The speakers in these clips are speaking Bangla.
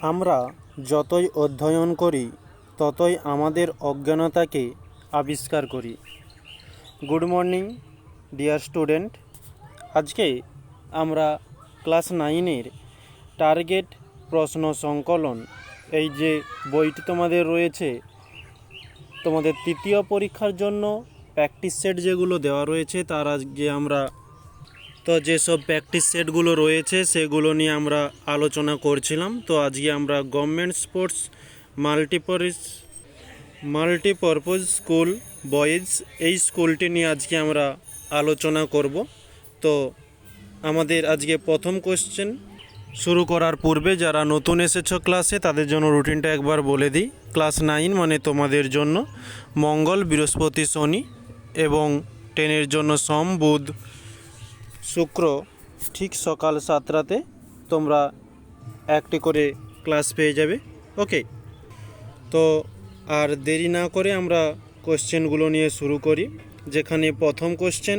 আমরা যতই অধ্যয়ন করি, ততই আমাদের অজ্ঞানতাকে আবিষ্কার করি। Good morning, dear student. আজকে আমরা ক্লাস নাইনের টার্গেট প্রশ্ন সংকলন, এই যে বইটি তোমাদের রয়েছে, তোমাদের তৃতীয় পরীক্ষার জন্য প্র্যাকটিস সেট যেগুলো দেওয়া রয়েছে, তার আজকে আমরা তো যেসব প্র্যাকটিস সেটগুলো রয়েছে, সেগুলো নিয়ে আমরা আলোচনা করছিলাম। তো আজকে আমরা গভর্নমেন্ট স্পোর্টস মাল্টিপরিস মাল্টিপারপোজ স্কুল বয়েজ এই স্কুলটি নিয়ে আজকে আমরা আলোচনা করব। তো আমাদের আজকে প্রথম কোশ্চেন শুরু করার পূর্বে যারা নতুন এসেছ ক্লাসে তাদের জন্য রুটিনটা একবার বলে দিই। ক্লাস নাইন মানে তোমাদের জন্য মঙ্গল, বৃহস্পতি, শনি এবং টেনের জন্য সোম, বুধ। শুক্র ঠিক সকাল সাতটাতে তোমরা একটি করে ক্লাস পেয়ে যাবে। ওকে তো আর দেরি না করে আমরা কোশ্চেনগুলো নিয়ে শুরু করি। যেখানে প্রথম কোশ্চেন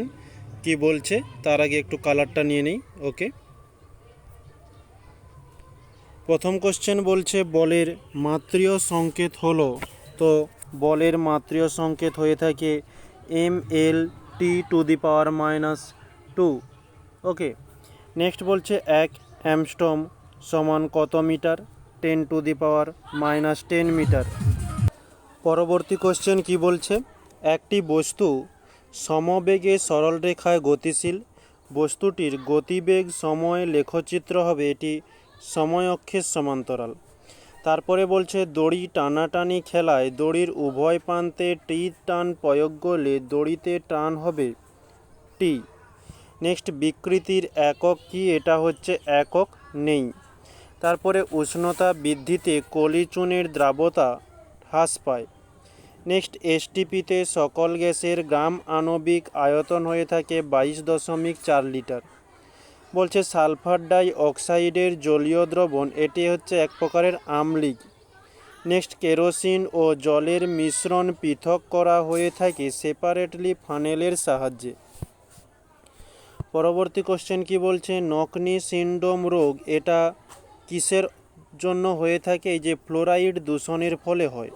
কি বলছে, তার আগে একটু কালারটা নিয়ে নিই। ওকে প্রথম কোশ্চেন বলছে, বলের মাত্রীয় সংকেত হলো। তো বলের মাত্রীয় সংকেত হয়ে থাকে M L T to the power minus two. Okay, next বলছে এক অ্যামস্টম সমান কত metre? Ten to the power minus ten metre. পরবর্তী কোশ্চেন কি বলছে? একটি বস্তু সমবেগে সরল রেখায় গতিশীল। বস্তুটির গতিবেগ, সময়, লেখচিত্র হবে এটি সময় অক্ষের সমান্তরাল। তারপরে বলছে দড়ি টানাটানি খেলায় দড়ির উভয় প্রান্তে টি টান প্রয়োগ করলে দড়িতে টান হবে টি। নেক্সট বিকৃতির একক কি? এটা হচ্ছে একক নেই। তারপরে উষ্ণতা বৃদ্ধিতে কলিচুনের দ্রাবতা হ্রাস পায়। নেক্সট এসটিপিতে সকল গ্যাসের গ্রাম আণবিক আয়তন হয়ে থাকে বাইশ দশমিক চার লিটার। বলছে সালফার ডাই অক্সাইডের জলীয় দ্রবণ, এটি হচ্ছে এক প্রকারের আমলিক। নেক্সট, কেরোসিন ও জলের মিশ্রণ পৃথক করা হয়ে থাকে সেপারেটলি ফানেলের সাহায্যে। পরবর্তী কোশ্চেন কি বলছে? নকনি সিন্ডোম রোগ, এটা কিসের জন্য হয়ে থাকে? যে ফ্লোরাইড দূষণের ফলে হয়।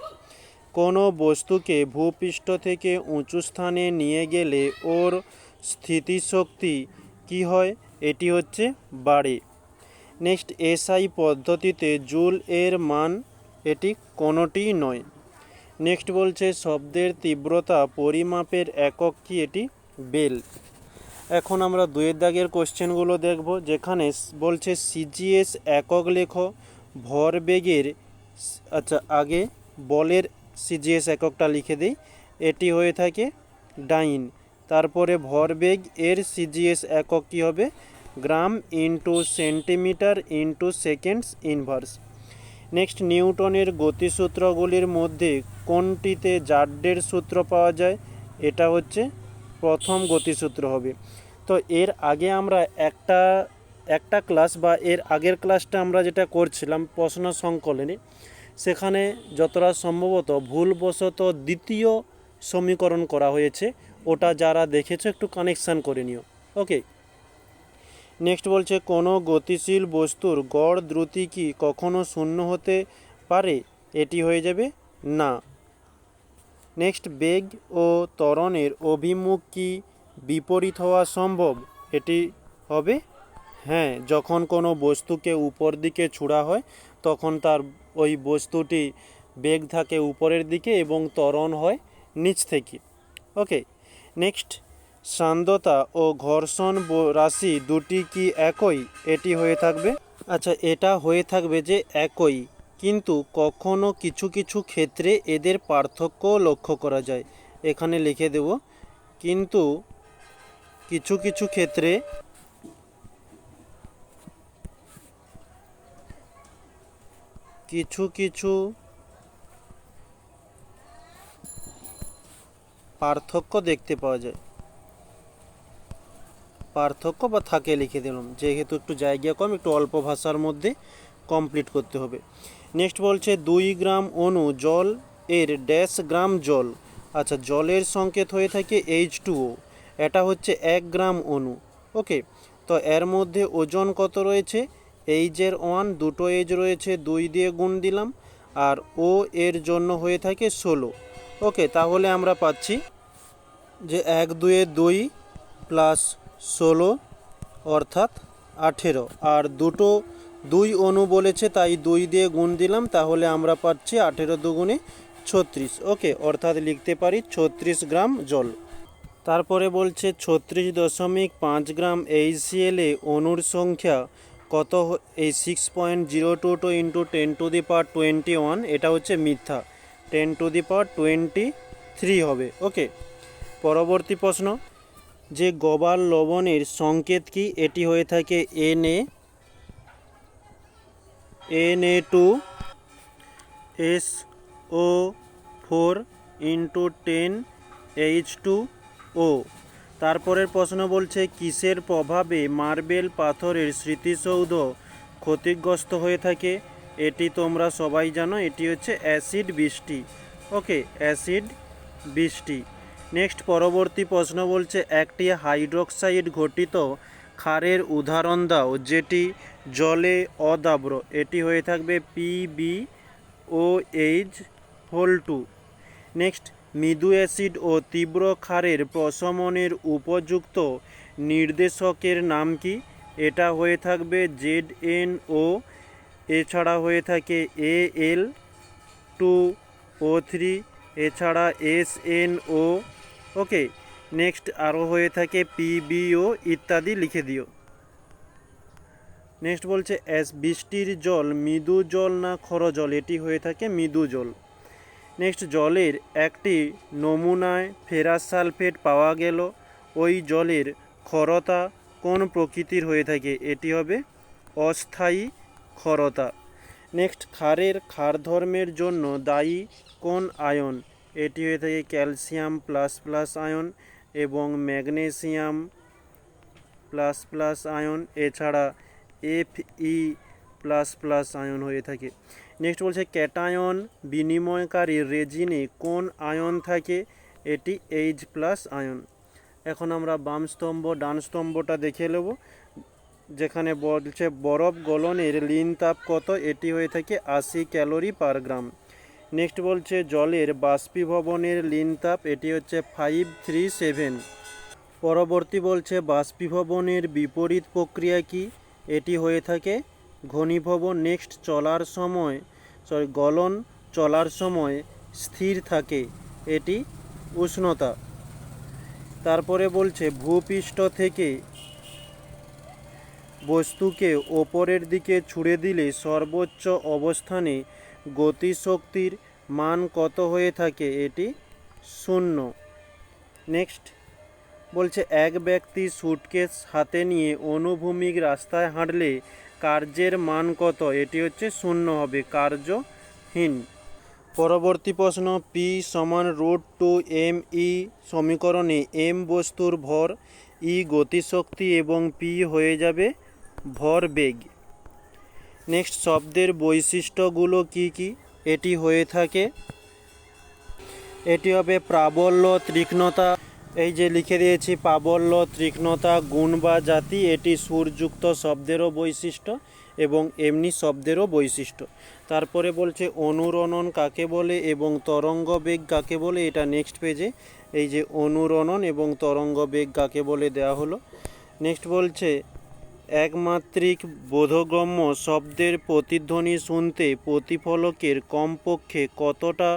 কোনো বস্তুকে ভূপৃষ্ঠ থেকে উঁচু স্থানে নিয়ে গেলে ওর স্থিতিশক্তি কি হয়? এটি হচ্ছে বাড়ে। নেক্সট এসআই পদ্ধতিতে জুল এর মান, এটি কোনোটিই নয়। নেক্সট বলছে, শব্দের তীব্রতা পরিমাপের একক কি? এটি বেল। এখন আমরা দুয়ের দাগের কোশ্চেনগুলো দেখব, যেখানে বলছে সিজিএস একক লেখ ভরবেগের আচ্ছা আগে বলের সিজিএস এককটা লিখে দিই। এটি হয়ে থাকে ডাইন। তারপরে ভরবেগ এর সিজিএস একক কী হবে? Gram into centimetre into seconds inverse. Next, নিউটনের গতিসূত্রগুলির মধ্যে কোনটিতে জাড্ডের সূত্র পাওয়া যায়? এটা হচ্ছে প্রথম গতিসূত্র হবে। তো এর আগে আমরা একটা একটা ক্লাস বা এর আগের ক্লাসটা আমরা যেটা করছিলাম প্রশ্ন সংকলনে, সেখানে যতটা সম্ভবত ভুলবশত দ্বিতীয় সমীকরণ করা হয়েছে, ওটা যারা দেখেছ একটু কানেকশান করে নিও। ওকে নেক্সট বলছে, কোনো গতিশীল বস্তুর গড় দ্রুতি কি কখনো শূন্য হতে পারে? এটি হয়ে যাবে না। নেক্সট বেগ ও ত্বরণের অভিমুখ কি বিপরীত হওয়া সম্ভব? এটি হবে হ্যাঁ যখন কোনো বস্তুকে উপর দিকে ছোড়া হয়, তখন তার ওই বস্তুটি বেগ থাকে উপরের দিকে এবং ত্বরণ হয় নিচ থেকে। ওকে, নেক্সট, সান্দ্রতা ও ঘর্ষণ রাশি দুটি কি একই? এটি হয়ে থাকবে আচ্ছা এটা হয়ে থাকবে যে একই। কিন্তু কখনো কিছু কিছু ক্ষেত্রে এদের পার্থক্য লক্ষ্য করা যায়। এখানে লিখে দেব, কিন্তু কিছু কিছু ক্ষেত্রে কিছু কিছু পার্থক্য দেখতে পাওয়া যায়। পার্থক্য বা থাকে লিখে দিলাম, যেহেতু একটু জায়গা কম, একটু অল্প ভাষার মধ্যে কমপ্লিট করতে হবে। নেক্সট বলছে দুই গ্রাম অণু, জল এর ড্যাশ গ্রাম জল। আচ্ছা জলের সংকেত হয়ে থাকে এইচ টুও এটা হচ্ছে এক গ্রাম অণু। ওকে, তো এর মধ্যে ওজন কত রয়েছে? এইচের ওয়ান, দুটো এইচ রয়েছে, দুই দিয়ে গুণ দিলাম, আর ও এর জন্য হয়ে থাকে ষোলো। ওকে, তাহলে আমরা পাচ্ছি যে এক দুয়ে দুই প্লাস ষোলো, অর্থাৎ আঠেরো। আর দুটো দুই অনু বলেছে, তাই দুই দিয়ে গুণ দিলাম, তাহলে আমরা পাচ্ছি আঠেরো দুগুণে ছত্রিশ। ওকে, অর্থাৎ লিখতে পারি ছত্রিশ গ্রাম জল। তারপরে বলছে ছত্রিশ দশমিক পাঁচ গ্রাম এইচসিএলে অনুর সংখ্যা কত এই six point zero two two into ten to the power twenty one এটা হচ্ছে মিথ্যা। Ten to the power twenty three হবে। ওকে, পরবর্তী প্রশ্ন। যে গবাল লবণের সংকেত কি? এটি হয়ে থাকে N A N A two, S O four into ten H two O. তারপরের প্রশ্ন বলছে, কিসের প্রভাবে মার্বেল পাথরের স্মৃতিসৌধ ক্ষতিগ্রস্ত হয়ে থাকে? এটি তোমরা সবাই জানো, এটি হচ্ছে অ্যাসিড বৃষ্টি। ওকে, অ্যাসিড বৃষ্টি। নেক্সট পরবর্তী প্রশ্ন বলছে, একটি হাইড্রোক্সাইড ঘটিত ক্ষারের উদাহরণ দাও, যেটি জলে অদাব্র। এটি হয়ে থাকবে PB O H whole two next মৃদু অ্যাসিড ও তীব্র ক্ষারের প্রশমনের উপযুক্ত নির্দেশকের নাম কি? এটা হয়ে থাকবে জেড এন ও এছাড়া হয়ে থাকে A L two O three এছাড়া S N O okay next আরও হয়ে থাকে পিবিও ইত্যাদি লিখে দিও। নেক্সট বলছে অ্যাস বৃষ্টির জল, মৃদু জল না খর জল, এটি হয়ে থাকে মৃদু জল। নেক্সট জলের একটি নমুনায় ফেরাস সালফেট পাওয়া গেল। ওই জলের ক্ষরতা কোন প্রকৃতির হয়ে থাকে? এটি হবে অস্থায়ী ক্ষরতা নেক্সট ক্ষারের ক্ষার ধর্মের জন্য দায়ী কোন আয়ন? এটি হয়ে থাকে calcium plus plus ion. Magnesium plus plus ion, এছাড়া F E plus plus ion হয়ে থাকে। নেক্সট বলছে, ক্যাটায়ন বিনিময়কারী রেজিনে কোন আয়ন থাকে? এটি এইচ প্লাস আয়ন। এখন আমরা বাম স্তম্ভ, ডান স্তম্ভটা দেখে নেব, যেখানে বলছে, বরফ গলনের লিন তাপ কত? এটি হয়ে থাকে আশি ক্যালোরি পার গ্রাম। নেক্সট বলছে জলের বাষ্পীভবনের লিন তাপ এটি হচ্ছে ফাইভ থ্রি সেভেন পরবর্তী বলছে বাষ্পীভবনের বিপরীত প্রক্রিয়া কি? এটি হয়ে থাকে ঘনীভবন নেক্সট চলার সময় সরি গলন চলার সময় স্থির থাকে, এটি উষ্ণতা। তারপরে বলছে ভূপৃষ্ঠ থেকে বস্তুকে ওপরের দিকে ছুড়ে দিলে সর্বোচ্চ অবস্থানে গতিশক্তির মান কত হয়ে থাকে এটি শূন্য। নেক্সট। বলছে, এক ব্যক্তি সুটকেস হাতে নিয়ে অনুভূমিক রাস্তায় হাঁটলে কার্যের মান কত? এটি হচ্ছে শূন্য হবে, কার্যহীন। পরবর্তী প্রশ্ন পি সমান রুট টু এম ই সমীকরণে এম বস্তুর ভর ই গতিশক্তি এবং পি হয়ে যাবে ভর বেগ নেক্সট শব্দের বৈশিষ্ট্যগুলো কি কি? এটি হয়ে থাকে। এটি হবে প্রাবল্য তীক্ষ্ণতা। এই যে লিখে দিয়েছি, প্রাবল্য তীক্ষ্ণতা, গুণ বা জাতি, এটি সুরযুক্ত শব্দেরও বৈশিষ্ট্য এবং এমনি শব্দেরও বৈশিষ্ট্য। তারপরে বলছে, অনুরণন কাকে বলে এবং তরঙ্গ বেগ কাকে বলে, এটা নেক্সট পেজে। এই যে অনুরণন এবং তরঙ্গ বেগ কাকে বলে দেওয়া হলো। নেক্সট বলছে একমাত্রিক বোধগম্য শব্দের প্রতিধ্বনি শুনতে প্রতিফলকের কমপক্ষে কতটা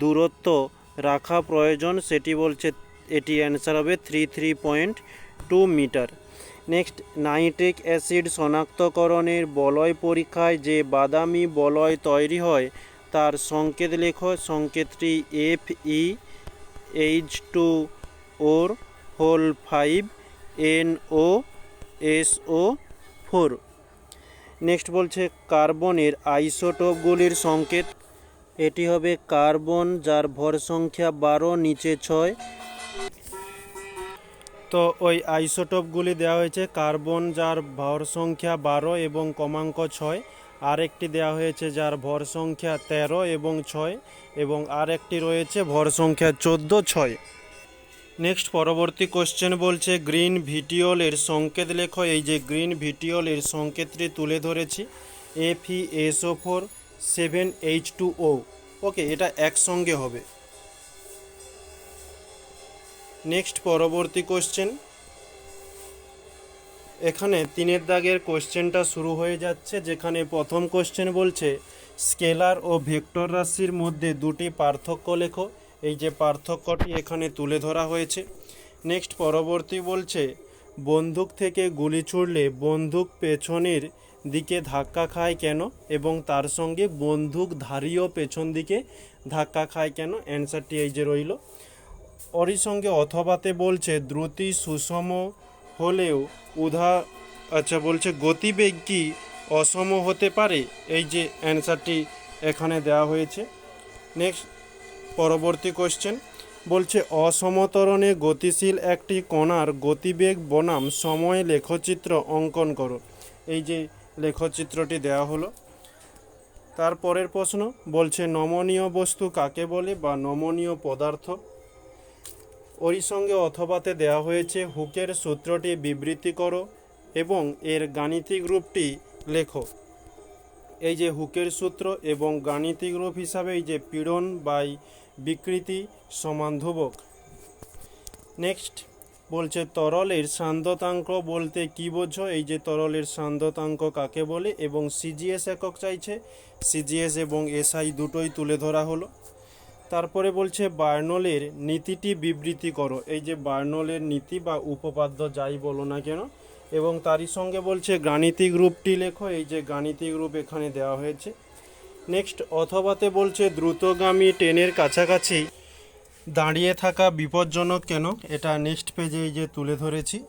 দূরত্ব রাখা প্রয়োজন সেটি বলছে, এটি অ্যান্সার হবে three three point two metre next nitric acid শনাক্তকরণের বলয় পরীক্ষায় যে বাদামি বলয় তৈরি হয়, তার সংকেত লেখ। সংকেতটি F E H two or whole five N O S O four next বলছে, কার্বনের আইসোটোপগুলির সংকেত। এটি হবে কার্বন, যার ভর সংখ্যা বারো, নিচে ছয়। তো ওই আইসোটোপগুলি দেওয়া হয়েছে কার্বন, যার ভর সংখ্যা বারো এবং কমাঙ্ক ছয়। আরেকটি দেওয়া হয়েছে, যার ভর সংখ্যা তেরো এবং ছয়। এবং আরেকটি রয়েছে, ভর সংখ্যা চোদ্দ, ছয়। নেক্সট পরবর্তী কোশ্চেন বলছে গ্রিন ভিটিওলের সংকেত লেখো। এই যে গ্রিন ভিটিওলের সংকেতটি তুলে ধরেছি FE SO four seven H two O okay এটা একসঙ্গে হবে। নেক্সট পরবর্তী কোশ্চেন এখানে তিনের দাগের কোশ্চেনটা শুরু হয়ে যাচ্ছে, যেখানে প্রথম কোশ্চেন বলছে স্কেলার ও ভেক্টর রাশির মধ্যে দুটি পার্থক্য লেখো। এই যে পার্থক্যটি এখানে তুলে ধরা হয়েছে। নেক্সট পরবর্তী বলছে, বন্দুক থেকে গুলি ছুড়লে বন্দুক পেছনের দিকে ধাক্কা খায় কেন এবং তার সঙ্গে বন্দুকধারীও পেছন দিকে ধাক্কা খায় কেন? অ্যান্সারটি এই যে রইল। ওরই সঙ্গে অথবাতে বলছে, দ্রুতি সুষম হলেও উধা আচ্ছা বলছে, গতিবেগ কি অসম হতে পারে। এই যে অ্যান্সারটি এখানে দেওয়া হয়েছে। নেক্সট পরবর্তী কোশ্চেন বলছে, অসমতরণে গতিশীল একটি কণার গতিবেগ বনাম সময় লেখচিত্র অঙ্কন করো। এই যে লেখচিত্রটি দেওয়া হলো। তারপরের প্রশ্ন বলছে, নমনীয় বস্তু কাকে বলে বা নমনীয় পদার্থ? ওই সঙ্গে অথবাতে দেওয়া হয়েছে, হুকের সূত্রটি বিবৃতি করো এবং এর গাণিতিক রূপটি লেখো। এই যে হুকের সূত্র এবং গাণিতিক রূপ হিসাবে এই যে পীড়ন বাই বিকৃতি সমান ধ্রুবক নেক্সট বলছে, তরলের সান্দ্রতাঙ্ক বলতে কি বোঝো? এই যে তরলের সান্দ্রতাঙ্ক কাকে বলে? এবং সিজিএস একক চাইছে। সিজিএস এবং এসআই দুটোই তুলে ধরা হলো। তারপরে বলছে, বার্নলের নীতিটি বিবৃতি করো। এই যে বার্নলের নীতি বা উপপাদ্য যাই বলো না কেন, এবং তারই সঙ্গে বলছে, গাণিতিক রূপটি লেখো। এই যে গাণিতিক রূপ এখানে দেওয়া হয়েছে। নেক্সট অথবাতে বলছে দ্রুতগামী ট্রেনের কাছাকাছি দাঁড়িয়ে থাকা বিপজ্জনক কেন? এটা নেক্সট পেজে এই যে তুলে ধরেছি।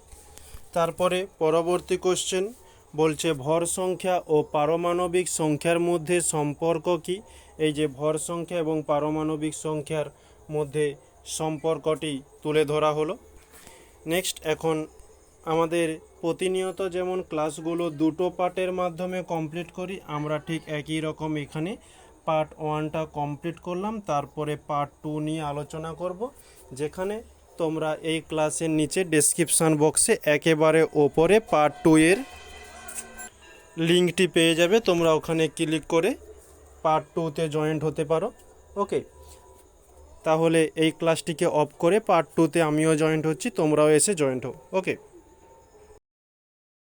তারপরে পরবর্তী কোশ্চেন বলছে ভর সংখ্যা ও পারমাণবিক সংখ্যার মধ্যে সম্পর্ক কি? এই যে ভর সংখ্যা এবং পারমাণবিক সংখ্যার মধ্যে সম্পর্কটি তুলে ধরা হলো। নেক্সট এখন আমাদের প্রতিনিয়ত যেমন ক্লাসগুলো দুটো পার্টের মাধ্যমে কমপ্লিট করি, আমরা ঠিক একই রকম এখানে পার্ট ওয়ানটা কমপ্লিট করলাম, তারপরে পার্ট টু নিয়ে আলোচনা করব, যেখানে তোমরা এই ক্লাসের নিচে ডেসক্রিপশান বক্সে একেবারে ওপরে পার্ট টু এর লিঙ্কটি পেয়ে যাবে, তোমরা ওখানে ক্লিক করে পার্ট টুতে জয়েন্ট হতে পারো। ওকে তাহলে এই ক্লাসটিকে অফ করে পার্ট টুতে আমিও জয়েন্ট হচ্ছি, তোমরাও এসে জয়েন্ট হও। ওকে